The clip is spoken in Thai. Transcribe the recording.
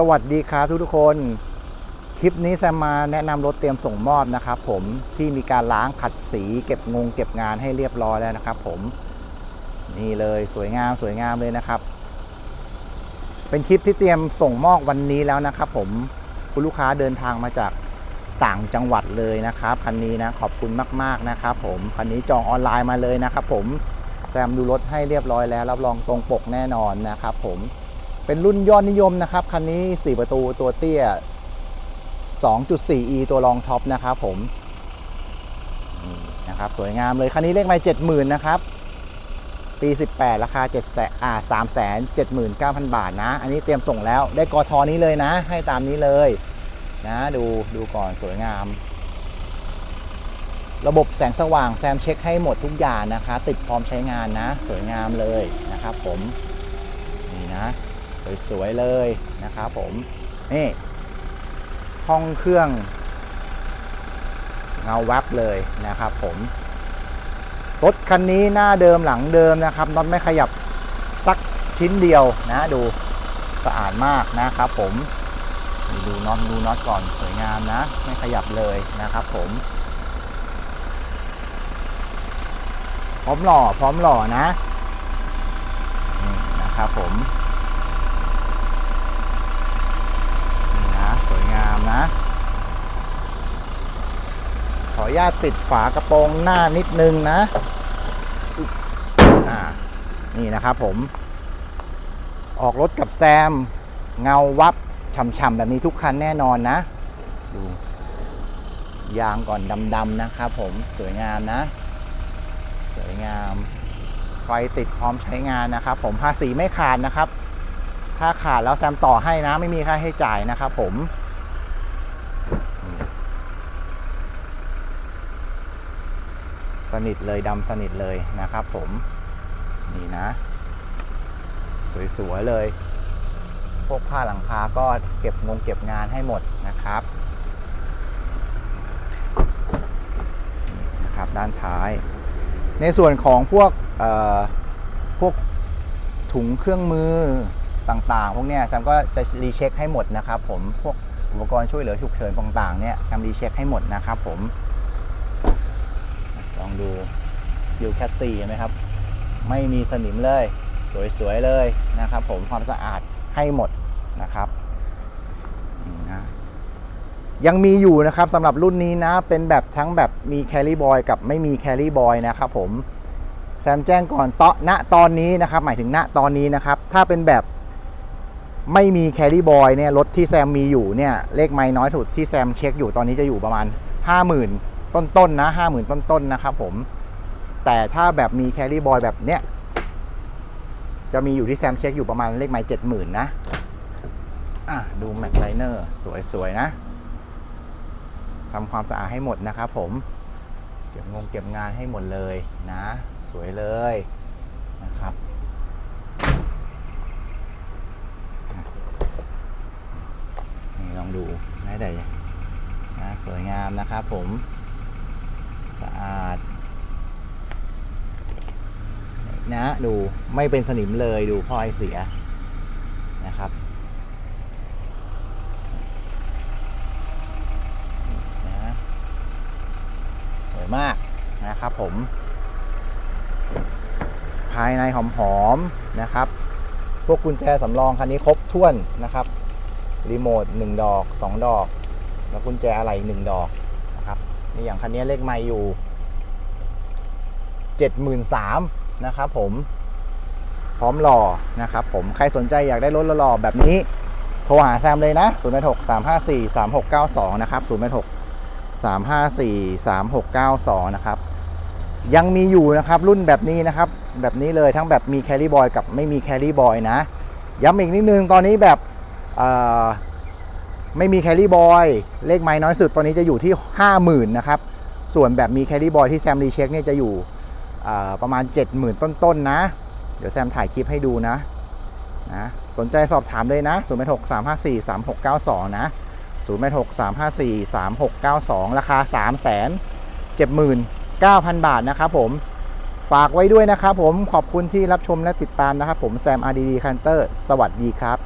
สวัสดีครับทุกทุกคน คลิปนี้แซมมาแนะนำรถเตรียมส่งมอบนะครับผมที่มีการล้างขัดสีเก็บงงเก็บงานให้เรียบร้อยแล้วนะครับผมนี่เลยสวยงามสวยงามเลยนะครับ เป็นคลิปที่เตรียมส่งมอบวันนี้แล้วนะครับ ผมคุณลูกค้าเดินทางมาจากต่างจังหวัดเลยนะครับคันนี้นะขอบคุณมาก ๆนะครับ ผมคันนี้จองออนไลน์มาเลยนะครับ ผมแซมดูรถให้เรียบร้อยแล้วรับรองตรงปกแน่นอนนะครับ ผม เป็นรุ่นยอดนิยมนะครับ คันนี้ 4 ประตูตัวเตี้ย 2.4e ตัวรองท็อปนะครับผมนี่นะครับสวยงามเลย คันนี้เลขไม่70,000 นะครับ ปี 18 ราคา7แสนอ่า379,000 บาทนะ อันนี้เตรียมส่งแล้วได้กอทอนี้เลยนะ ให้ตามนี้เลยนะดูดูก่อนสวยงาม ระบบแสงสว่างแซมเช็คให้หมดทุกอย่างนะคะ ติดพร้อมใช้งานนะ สวยงามเลยนะครับผม นี่นะ สวยๆเลยนะครับผมนี่ห้องเครื่องเงาวับเลยนะครับผมรถคันนี้หน้าเดิมหลังเดิมนะครับน็อตไม่ขยับสักชิ้นเดียวนะดูสะอาดมากนะครับผมดูน็อตดูน็อตก่อนสวยงามนะ ไม่ขยับเลยนะครับผมพร้อมหล่อพร้อมหล่อนะนี่นะครับผม นี่นะสวยงามนะ ขออนุญาตติดฝากระโปรงหน้านิดนึงนะอ่านี่นะครับผม ออกรถกับแซม เงาวับฉ่ำๆแบบนี้ทุกคันแน่นอนนะ ดู ยางก่อนดำๆนะครับผมสวยงามนะ สวยงามไฟติดพร้อมใช้งานนะครับผมภาษีไม่ขาดนะครับ ถ้าขาดแล้วแซมต่อให้นะ ไม่มีค่าให้จ่ายนะครับผม นิทเลยดำสนิทเลยนะครับผมนี่นะ สวยๆเลย พวกผ้าหลังคาก็เก็บงงเก็บงานให้หมดนะครับนี่นะครับด้านท้าย ในส่วนของพวกเอ่อพวกถุงเครื่องมือต่างๆ พวกเนี้ยแซมก็จะรีเช็คให้หมดนะครับผมพวกอุปกรณ์ช่วยเหลือฉุกเฉินต่างๆเนี่ยแซมรีเช็คให้หมดนะครับผม ดูยูแคสซี่เห็นไหมครับ ไม่มีสนิมเลย สวย ๆ เลยนะครับ ผมความสะอาดให้หมดนะครับนะยังมีอยู่นะครับสำหรับรุ่นนี้นะ เป็นแบบทั้งแบบมีแคล r ่บอยกับไม่มีแคล r ่บอยนะครับผมแซมแจ้งก่อนตอณตอนนี้นะครับ หมายถึงณตอนนี้นะครับ ถ้าเป็นแบบไม่มีแคล r ่บอยเนี่ยรถที่แซมมีอยู่เนี่ยเลขไม้น้อยสุดที่แซมเช็คอยู่ตอนนี้จะอยู่ประมาณ 50,000 ต้นๆนะ50,000ต้นๆนะครับผม แต่ถ้าแบบมีแคล r ่บอยแบบเนี้ย จะมีอยู่ที่แซมเช็คอยู่ประมาณเลขไม้70,000นะอะดูแม็กไลเนอร์สวยๆนะทำความสะอาดให้หมดนะครับผม เก็บงงเก็บงานให้หมดเลยนะ สวยเลยนะครับนี่ลองดูได้แต่นะสวยงามนะครับผม สะอาด นะ ดูไม่เป็นสนิมเลยดูพลอยเสียนะครับนะสวยมากนะครับผม ภายในหอมๆนะครับ พวกกุญแจสำรองคันนี้ครบถ้วนนะครับ รีโมท 1 ดอก 2 ดอก แล้วกุญแจอะไรหนึ่งดอก นี่อย่างคันนี้เลขไม่อยู่ 73,000นะครับผม พร้อมหล่อนะครับผม ใครสนใจอยากได้รถหล่อแบบนี้ โทรหาแซมเลยนะ 0 6 3 5 4 3 6 9 2 นะครับ 0 6 3 5 4 3 6 9 2 นะครับ ยังมีอยู่นะครับรุ่นแบบนี้นะครับ แบบนี้เลยทั้งแบบมีแคล r ่บอยกับไม่มีแคล r ่บอยนะ ย้ำอีกนิดนึงตอนนี้แบบ ไม่มีแคล r ่บอยเลขไม้น้อยสุดตอนนี้จะอยู่ที่ 50,000นะครับส่วนแบบมีแคล r ่บอยที่แซมรีเช็คเนี่ยจะอยู่ประมาณ 70,000 ต้นๆนะ เดี๋ยวแซมถ่ายคลิปให้ดูนะนะสนใจสอบถามเลยนะ0 6 3 5 4 3 6 9 2 นะ0 6 3 5 4 3 6 9 2 ราคา 3 7 9 0 0 0 บาทนะครับผม ฝากไว้ด้วยนะครับผม ขอบคุณที่รับชมและติดตามนะครับผม แซม RDD Hunter สวัสดีครับ